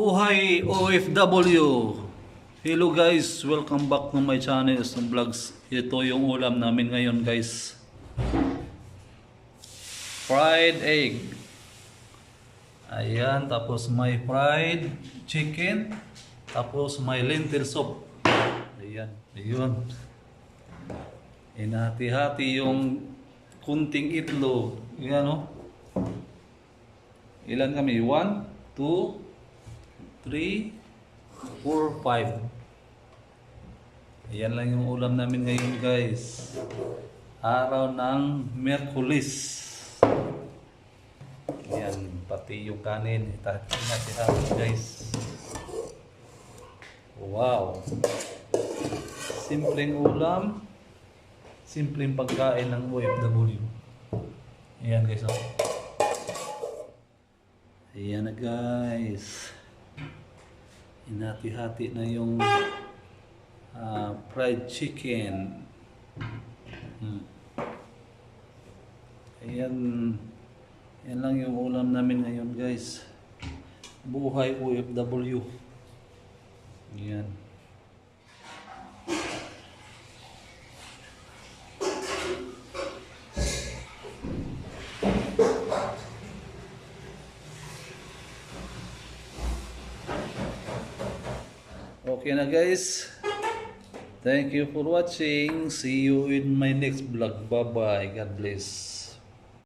Buhay OFW! Hello guys! Welcome back to my channel ng vlogs. Ito yung ulam namin ngayon guys. Fried egg. Ayan, tapos may fried chicken. Tapos may lentil soup. Ayan, ayun. Inhati-hati yung kunting itlog. Ayan o. Ilan kami? 1, 2, 3, 4, 5. Ayan lang yung ulam namin ngayon guys. Araw ng Merkulis. Ayan, pati yung kanin. Itatin natin natin guys. Wow. Simpleng ulam. Simpleng pagkain ng OFW. Ayan guys. Oh. Ayan na guys. Hinati-hati na yung ah, fried chicken. Hmm. Ayan. Yan lang yung ulam namin ngayon guys. Buhay OFW. Ayan. Okay na guys. Thank you for watching. See you in my next vlog. Bye bye. God bless.